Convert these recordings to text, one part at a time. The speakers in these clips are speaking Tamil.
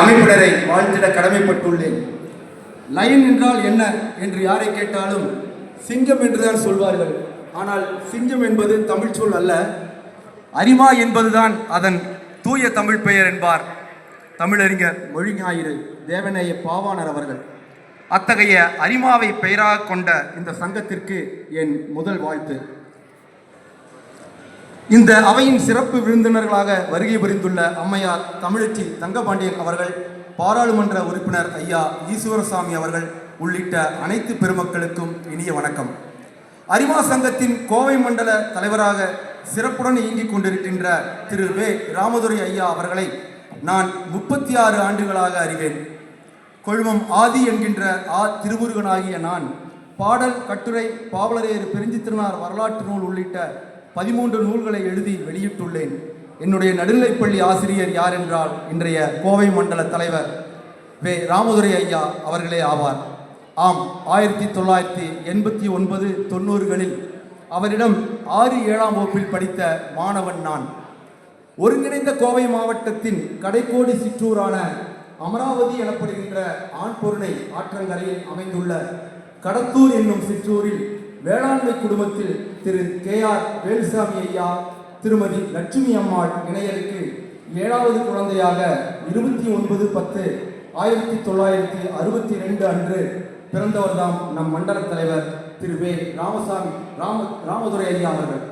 அமைப்பினரை வாழ்த்திட கடமைப்பட்டுள்ளேன். லயன் என்றால் என்ன என்று யாரை கேட்டாலும் சிங்கம் என்றுதான் சொல்வார்கள். ஆனால் சிங்கம் என்பது தமிழ் சொல் அல்ல. அரிமா என்பதுதான் அதன் தூய தமிழ் பெயர் என்பார். தமிழறிஞர் மொழி ஞாயிறு தேவநேய பாவாணர் அவர்கள். அத்தகைய அரிமாவை பெயராக கொண்ட இந்த சங்கத்திற்கு என் முதல் வாழ்த்து. இந்த அவையின் சிறப்பு விருந்தினர்களாக வருகை புரிந்துள்ள அம்மையார் தமிழச்சி தங்கபாண்டியன் அவர்கள் பாராளுமன்ற உறுப்பினர் ஐயா ஈஸ்வரசாமி அவர்கள் உள்ளிட்ட அனைத்து பெருமக்களுக்கும் இனிய வணக்கம். அரிமா சங்கத்தின் கோவை மண்டல தலைவராக சிறப்புடன் இயங்கிக் கொண்டிருக்கின்ற திரு வே. ராமதுரை ஐயா அவர்களை நான் முப்பத்தி ஆறு ஆண்டுகளாக அறிவேன். கொழுமம் ஆதி என்கின்ற ஆ திருமுருகனாகிய நான் பாடல் கட்டுரை பாவலரேறு பெருஞ்சித்திரனார் வரலாற்று நூல் உள்ளிட்ட பதிமூன்று நூல்களை எழுதி வெளியிட்டுள்ளேன். என்னுடைய நடுநிலைப்பள்ளி ஆசிரியர் யார் என்றால் இன்றைய கோவை மண்டல தலைவர் வே. ராமதுரை ஐயா அவர்களே ஆவார். ஆம் ஆயிரத்தி தொள்ளாயிரத்தி எண்பத்தி ஒன்பது தொண்ணூறுகளில் அவரிடம் ஆறு ஏழாம் வகுப்பில் படித்த மாணவன் நான். ஒருங்கிணைந்த கோவை மாவட்டத்தின் கடைக்கோடி சிற்றூரான அமராவதி எனப்படுகின்ற ஆண்பொருணை ஆற்றங்கரையில் அமைந்துள்ள கடத்தூர் என்னும் சிற்றூரில் வேளாண்மை குடும்பத்தில் திரு கே ஆர் வேலுசாமி ஐயா திருமதி லட்சுமி அம்மாள் இணையருக்கு ஏழாவது குழந்தையாக இருபத்தி ஒன்பது பத்து ஆயிரத்தி தொள்ளாயிரத்தி அறுபத்தி ரெண்டு அன்று பிறந்தவர்தாம் நம் மண்டல தலைவர் திரு வே ராமசாமி ராம ராமதுரை ஐயா அவர்கள்.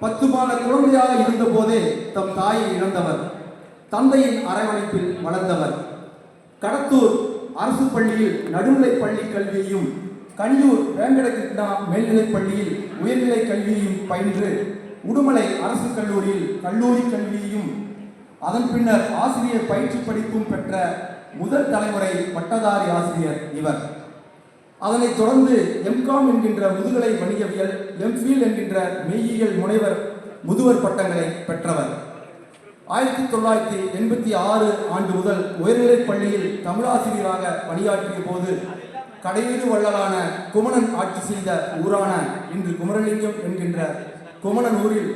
பத்து மாத குழந்தையாக இருந்தபோதே தம் தாயை இழந்தவர். தந்தையின் அரவணைப்பில் வளர்ந்தவர். கடத்தூர் அரசு பள்ளியில் நடுநிலை பள்ளி கல்வியையும் கண்டூர் வேங்கடகிருஷ்ணா மேல்நிலைப் பள்ளியில் உயர்நிலை கல்வியையும் பயின்று உடுமலை அரசு கல்லூரியில் கல்லூரி கல்வியையும் அதன் பின்னர் ஆசிரியர் பயிற்சி படிப்பும் பெற்ற முதல் தலைமுறை பட்டதாரி ஆசிரியர் இவர். அதனைத் தொடர்ந்து எம்காம் என்கின்ற முதுகலை வணிகவியல் எம்ஃபில் என்கின்ற மெய்யியல் முனைவர் முதுவர் பட்டங்களை பெற்றவர். ஆயிரத்தி தொள்ளாயிரத்தி எண்பத்தி ஆறு ஆண்டு முதல் உயர்நிலைப் பள்ளியில் தமிழாசிரியராக பணியாற்றிய போது கடையீடு வள்ளலான குமணன் ஆட்சி செய்த ஊரான இன்று குமரலிங்கம் என்கின்ற குமணன் ஊரில்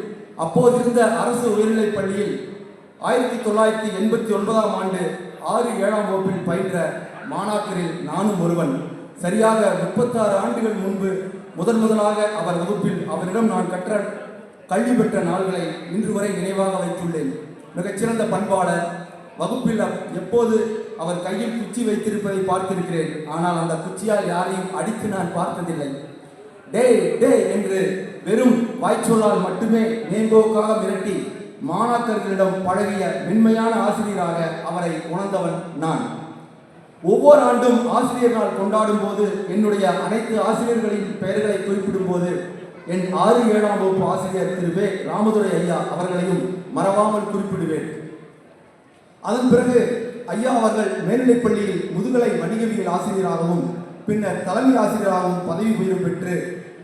அப்போதிருந்த அரசு உயர்நிலைப் பள்ளியில் ஆயிரத்தி தொள்ளாயிரத்தி எண்பத்தி ஒன்பதாம் ஆண்டு ஆறு ஏழாம் வகுப்பில் பயின்ற மாணாக்கரில் நானும் ஒருவன். சரியாக முப்பத்தாறு ஆண்டுகள் முன்பு முதன் முதலாக அவர் வகுப்பில் அவரிடம் நான் கற்ற கல்வி பெற்ற நாள்களை இன்று வரை நினைவாக வைத்துள்ளேன். மிகச்சிறந்த பண்பாளர் வகுப்பில் எப்போது அவர் கையில் குச்சி வைத்திருப்பதை பார்த்திருக்கிறேன். ஆனால் அந்த குச்சியால் யாரையும் அடித்து நான் பார்த்ததில்லை. டே டே என்று வெறும் வாய்ச்சொல்லால் மட்டுமே மேம்போக்காக மிரட்டி மாணாக்கர்களிடம் பழகிய மென்மையான ஆசிரியராக அவரை உணர்ந்தவன் நான். ஒவ்வொரு ஆண்டும் ஆசிரியர் நாள் கொண்டாடும் போது என்னுடைய அனைத்து ஆசிரியர்களின் பெயர்களை குறிப்பிடும் போது என் ஆறு ஏழாம் வகுப்பு ஆசிரியர் திரு. வே. ராமதுரை ஐயா அவர்களையும் மறவாமல் குறிப்பிடுவேன். அதன் பிறகு ஐயா அவர்கள் மேல்நிலைப் பள்ளியில் முதுகலை வணிகவியல் ஆசிரியராகவும் பின்னர் தலைமை ஆசிரியராகவும் பதவி உயர்வு பெற்று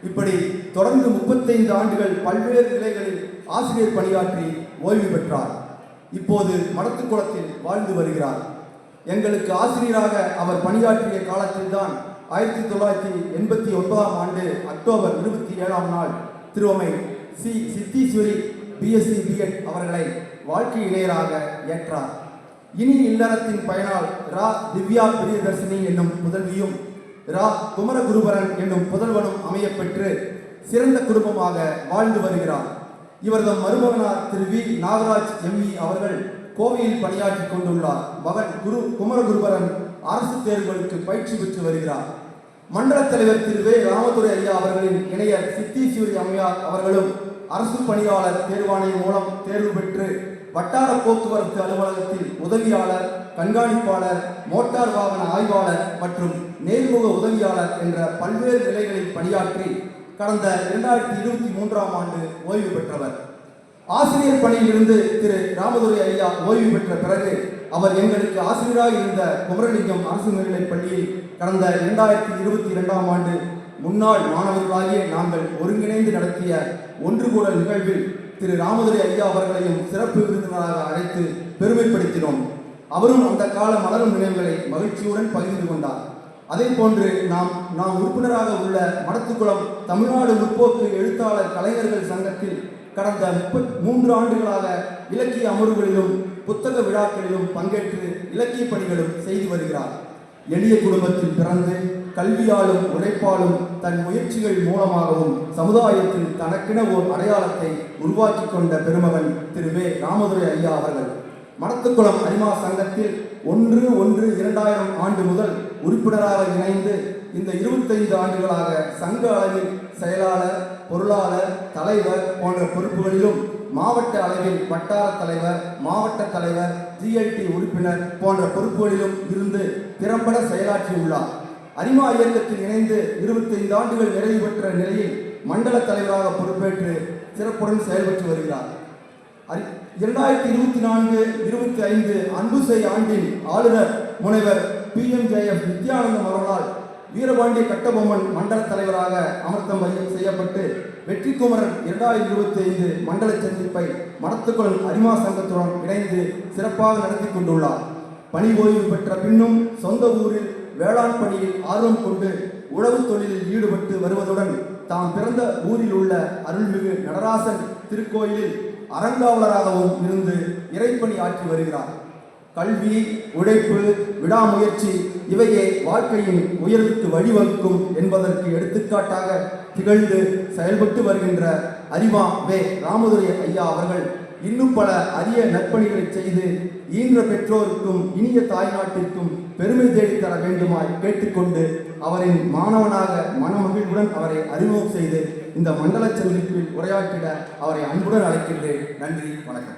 இப்படி தொடர்ந்து முப்பத்தைந்து ஆண்டுகள் பல்வேறு நிலைகளில் ஆசிரியர் பணியாற்றி ஓய்வு பெற்றார். இப்போது மடத்துக்குளத்தில் வாழ்ந்து வருகிறார். எங்களுக்கு ஆசிரியராக அவர் பணியாற்றிய காலத்தில்தான் ஆயிரத்தி தொள்ளாயிரத்தி எண்பத்தி ஒன்பதாம் ஆண்டு அக்டோபர் இருபத்தி ஏழாம் நாள் திருவமை சி. சித்தீஸ்வரி பிஎஸ்சி பிஎட் அவர்களை வாழ்க்கை இளையராக ஏற்றார். இனி இல்லறத்தின் பயனால் ரா திவ்யா பிரியதர்சினி என்னும் புதல்வியும் ரா குமரகுருபரன் என்னும் புதல்வனும் அமையப்பெற்று சிறந்த குடும்பமாக வாழ்ந்து வருகிறார். இவரது மருமகனார் திரு வி. நாகராஜ் எம்இ அவர்கள் கோவையில் பணியாற்றி கொண்டுள்ளார். மகன் குரு குமரகுருபரன் அரசு தேர்வுகளுக்கு பயிற்சி பெற்று வருகிறார். மண்டல தலைவர் திரு வே. ராமதுரை ஐயா அவர்களின் இணையர் சித்தீஸ்வரி அம்மையார் அவர்களும் அரசு பணியாளர் தேர்வாணையம் மூலம் தேர்வு பெற்று வட்டார போக்குவரத்து அலுவலகத்தில் உதவியாளர் கண்காணிப்பாளர் மோட்டார் வாகன ஆய்வாளர் மற்றும் நேர்முக உதவியாளர் என்ற பல்வேறு நிலைகளில் பணியாற்றி கடந்த இரண்டாயிரத்தி இருபத்தி மூன்றாம் ஆண்டு ஓய்வு பெற்றவர். ஆசிரியர் பணியிலிருந்து திரு. ராமதுரை ஐயா ஓய்வு பெற்ற பிறகு அவர் எங்களுக்கு ஆசிரியராக இருந்த குமரலிங்கம் அரசு மேல்நிலைப் பள்ளியில் கடந்த இரண்டாயிரத்தி இருபத்தி இரண்டாம் ஆண்டு முன்னாள் மாணவர்களாகிய நாங்கள் ஒருங்கிணைந்து நடத்திய ஒன்று கூட நிகழ்வில் திரு ராமதுரை ஐயா அவர்களையும் சிறப்பு விருந்தினராக அழைத்து பெருமைப்படுத்தினோம். அவரும் அந்த கால மலரும் நினைவுகளை மகிழ்ச்சியுடன் பகிர்ந்து கொண்டார். அதே போன்று நாம் நாம் உறுப்பினராக உள்ள மடத்துக்குளம் தமிழ்நாடு முற்போக்கு எழுத்தாளர் கலைஞர்கள் சங்கத்தில் கடந்த முப்பத் மூன்று ஆண்டுகளாக இலக்கிய அமர்வுகளிலும் புத்தக விழாக்களிலும் பங்கேற்று இலக்கிய பணிகளும் செய்து வருகிறார். எளிய குடும்பத்தில் பிறந்து கல்வியாலும் உழைப்பாலும் தன் முயற்சிகள் மூலமாகவும் சமுதாயத்தில் தனக்கென ஓர் அடையாளத்தை உருவாக்கி கொண்ட பெருமகன் திரு வே. ராமதுரை ஐயா அவர்கள். மடத்துக்குளம் அரிமா சங்கத்தில் ஒன்று ஒன்று இரண்டாயிரம் ஆண்டு முதல் உறுப்பினராக இணைந்து இந்த இருபத்தைந்து ஆண்டுகளாக சங்க அளவில் செயலாளர் பொருளாளர் தலைவர் போன்ற பொறுப்புகளிலும் மாவட்ட அளவில் வட்டார தலைவர் மாவட்ட தலைவர் ஜிஎல்டி உறுப்பினர் போன்ற பொறுப்புகளிலும் இருந்து திறம்பட செயலாற்றியுள்ளார். அரிமா இயக்கத்தில் இணைந்து இருபத்தைந்து ஆண்டுகள் நிறைவு பெற்ற நிலையில் மண்டல தலைவராக பொறுப்பேற்று சிறப்புடன் செயல்பட்டு வருகிறார். அரி- இரண்டாயிரத்தி இருபத்தி நான்கு இருபத்தி ஐந்து அன்புசை ஆண்டின் ஆளுநர் முனைவர் பி எம் ஜெயப் நித்யானந்தம் அவர்களால் வீரபாண்டிய கட்டபொம்மன் மண்டல தலைவராக அமர்த்தம் செய்யப்பட்டு வெற்றி குமரன் இரண்டாயிரத்தி இருபத்தி ஐந்து மண்டல சந்திப்பை மடத்துக்குளம் அரிமா சங்கத்துடன் இணைந்து சிறப்பாக நடத்தி கொண்டுள்ளார். பணி ஓய்வு பெற்ற பின்னும் சொந்த ஊரில் வேளாண் பணியில் ஆர்வம் கொண்டு உழவு தொழிலில் ஈடுபட்டு வருவதுடன் தாம் பிறந்த ஊரில் உள்ள அருள்மிகு நடராசன் திருக்கோயிலில் அறங்காவலராகவும் இருந்து இறைப்பணி ஆற்றி வருகிறார். கல்வி உழைப்பு விடாமுயற்சி இவையே வாழ்க்கையின் உயர்வுக்கு வழிவகுக்கும் என்பதற்கு எடுத்துக்காட்டாக திகழ்ந்து செயல்பட்டு வருகின்ற அரிமா வே ராமதுரை ஐயா அவர்கள் இன்னும் பல அரிய நற்பணிகளை செய்து ஈன்ற பெற்றோருக்கும் இனிய தாய்நாட்டிற்கும் பெருமை தேடித்தர வேண்டுமாய் கேட்டுக்கொண்டு அவரின் மாணவனாக மனமகிழ்வுடன் அவரை அறிமுகம் செய்து இந்த மண்டல சந்திப்பில் உரையாற்றிட அவரை அன்புடன் அழைக்கின்றேன். நன்றி வணக்கம்.